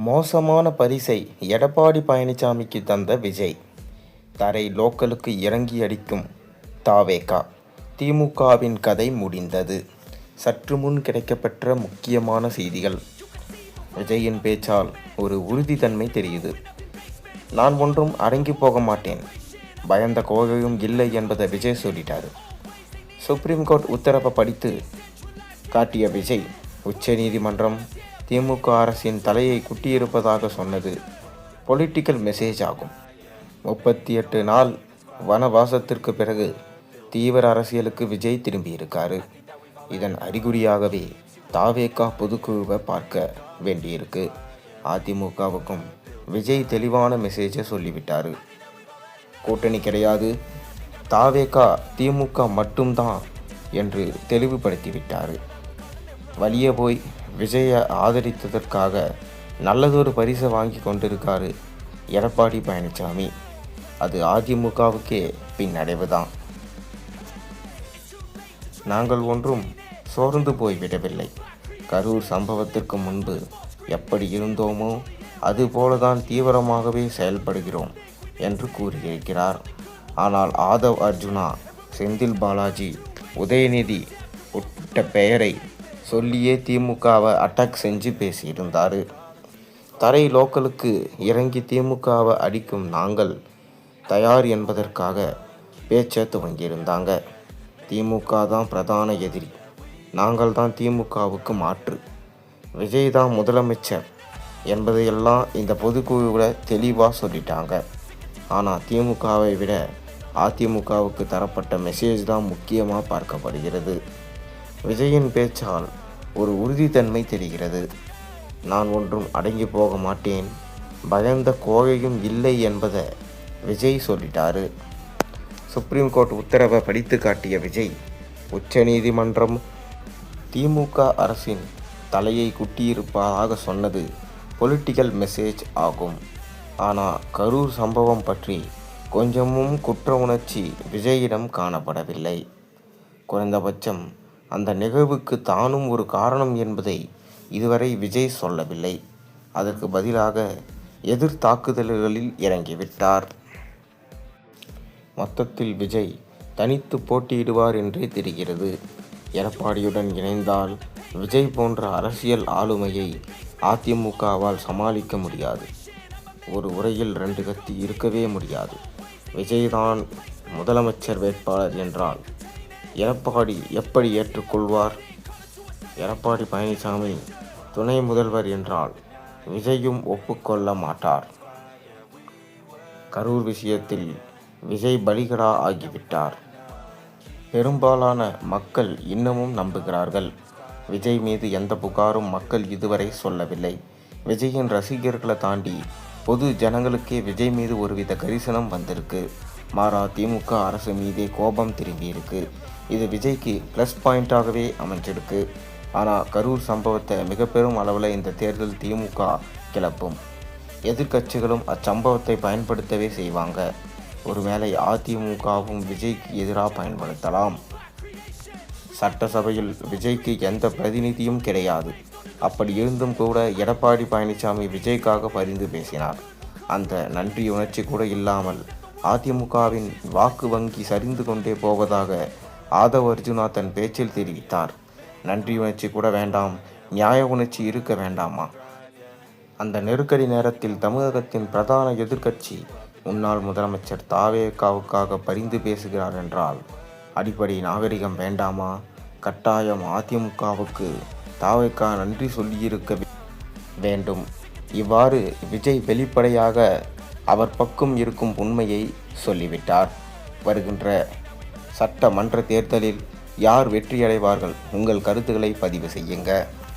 மோசமான பரிசை எடப்பாடி பழனிசாமிக்கு தந்த விஜய். தரை லோக்கலுக்கு இறங்கி அடிக்கும் தாவேகா. திமுகவின் கதை முடிந்தது. சற்று முன் கிடைக்கப்பெற்ற முக்கியமான செய்திகள். விஜயின் பேச்சால் ஒரு உறுதித்தன்மை தெரியுது. நான் ஒன்றும் அடங்கி போக மாட்டேன். பயந்த கோகையும் இல்லை என்பதை விஜய் சொல்லிட்டார். சுப்ரீம் கோர்ட் உத்தரவை படித்து காட்டிய விஜய் உச்சநீதிமன்றம் திமுக அரசின் தலையை குட்டியிருப்பதாக சொன்னது பொலிட்டிக்கல் மெசேஜ் ஆகும். முப்பத்தி எட்டு நாள் வனவாசத்திற்கு பிறகு தீவிர அரசியலுக்கு விஜய் திரும்பியிருக்காரு. இதன் அறிகுறியாகவே தாவேக்கா பொதுக்குழுவை பார்க்க வேண்டியிருக்கு. அதிமுகவுக்கும் விஜய் தெளிவான மெசேஜை சொல்லிவிட்டார். கூட்டணி கிடையாது. தாவேகா திமுக மட்டும்தான் என்று தெளிவுபடுத்திவிட்டார். வழியே போய் விஜயை ஆதரித்ததற்காக நல்லதொரு பரிசை வாங்கி கொண்டிருக்காரு எடப்பாடி பழனிசாமி அது அதிமுகவுக்கே பின்னடைவு தான் நாங்கள் ஒன்றும் சோர்ந்து போய்விடவில்லை. கரூர் சம்பவத்திற்கு முன்பு எப்படி இருந்தோமோ அதுபோலதான் தீவிரமாகவே செயல்படுகிறோம் என்று கூறியிருக்கிறார். ஆனால் ஆதவ் அர்ஜுனா செந்தில் பாலாஜி உதயநிதி உட்பட்ட பெயரை சொல்லியே திமுகவை அட்டாக் செஞ்சு பேசியிருந்தார். தரை லோக்கலுக்கு இறங்கி திமுகவை அடிக்கும் நாங்கள் தயார் என்பதற்காக பேச்ச துவங்கியிருந்தாங்க. திமுக தான் பிரதான எதிரி. நாங்கள் தான் திமுகவுக்கு மாற்று. விஜய் தான் முதலமைச்சர் என்பதையெல்லாம் இந்த பொதுக்குழுவில் தெளிவாக சொல்லிட்டாங்க. ஆனால் திமுகவை விட அதிமுகவுக்கு தரப்பட்ட மெசேஜ் தான் முக்கியமாக பார்க்கப்படுகிறது. விஜயின் பேச்சால் ஒரு உறுதித்தன்மை தெரிகிறது. நான் ஒன்றும் அடங்கி போக மாட்டேன். பயந்த கோழையும் இல்லை என்பதை விஜய் சொல்லிட்டாரு. சுப்ரீம் கோர்ட் உத்தரவை படித்து காட்டிய விஜய் உச்சநீதிமன்றம் திமுக அரசின் தலையை குட்டியிருப்பதாக சொன்னது பொலிட்டிக்கல் மெசேஜ் ஆகும். ஆனால் கரூர் சம்பவம் பற்றி கொஞ்சமும் குற்ற உணர்ச்சி விஜயிடம் காணப்படவில்லை. குறைந்தபட்சம் அந்த நிகழ்வுக்கு தானும் ஒரு காரணம் என்பதை இதுவரை விஜய் சொல்லவில்லை. அதற்கு பதிலாக எதிர் தாக்குதல்களில் இறங்கிவிட்டார். மொத்தத்தில் விஜய் தனித்து போட்டியிடுவார் என்றே தெரிகிறது. எடப்பாடியுடன் இணைந்தால் விஜய் போன்ற அரசியல் ஆளுமையை அதிமுகவால் சமாளிக்க முடியாது. ஒரு உரையில் ரெண்டு கத்தி இருக்கவே முடியாது. விஜய்தான் முதலமைச்சர் வேட்பாளர் என்றால் எடப்பாடி எப்படி ஏற்றுக்கொள்வார்? எடப்பாடி பழனிசாமி துணை முதல்வர் என்றால் விஜயும் ஒப்புக்கொள்ள மாட்டார். கரூர் விஷயத்தில் விஜய் பலிகடா ஆகிவிட்டார். பெரும்பாலான மக்கள் இன்னமும் நம்புகிறார்கள். விஜய் மீது எந்த புகாரும் மக்கள் இதுவரை சொல்லவில்லை. விஜயின் ரசிகர்களை தாண்டி பொது ஜனங்களுக்கே விஜய் மீது ஒருவித கரிசனம் வந்திருக்கு. மாறா திமுக அரசு மீதே கோபம் திரும்பியிருக்கு இது விஜய்க்கு ப்ளஸ் பாயிண்ட்டாகவே அமைஞ்சிருக்கு. ஆனால் கரூர் சம்பவத்தை மிக பெரும் அளவில் இந்த தேர்தல் திமுக கிளப்பும். எதிர்க்கட்சிகளும் அச்சம்பவத்தை பயன்படுத்தவே செய்வாங்க. ஒருவேளை அதிமுகவும் விஜய்க்கு எதிராக பயன்படுத்தலாம். சட்டசபையில் விஜய்க்கு எந்த பிரதிநிதியும் கிடையாது. அப்படி இருந்தும் கூட எடப்பாடி பழனிசாமி விஜய்க்காக பரிந்து பேசினார். அந்த நன்றி உணர்ச்சி கூட இல்லாமல் அதிமுகவின் வாக்கு வங்கி சரிந்து கொண்டே போவதாக ஆதவ் அர்ஜுனா தன் பேச்சில் தெரிவித்தார். நன்றி உணர்ச்சி கூட வேண்டாம் நியாய உணர்ச்சி இருக்க வேண்டாமா? அந்த நெருக்கடி நேரத்தில் தமிழகத்தின் பிரதான எதிர்க்கட்சி முன்னாள் முதலமைச்சர் தாவேகாவுக்காக பரிந்து பேசுகிறார் என்றால் அடிப்படை நாகரிகம் வேண்டாமா? கட்டாயம் அதிமுகவுக்கு தாவேக்கா நன்றி சொல்லியிருக்க வேண்டும். இவ்வாறு விஜய் வெளிப்படையாக அவர் பக்கம் இருக்கும் உண்மையை சொல்லிவிட்டார். வருகின்ற சட்டமன்ற தேர்தலில் யார் வெற்றியடைவார்கள்? உங்கள் கருத்துக்களை பதிவு செய்யுங்க.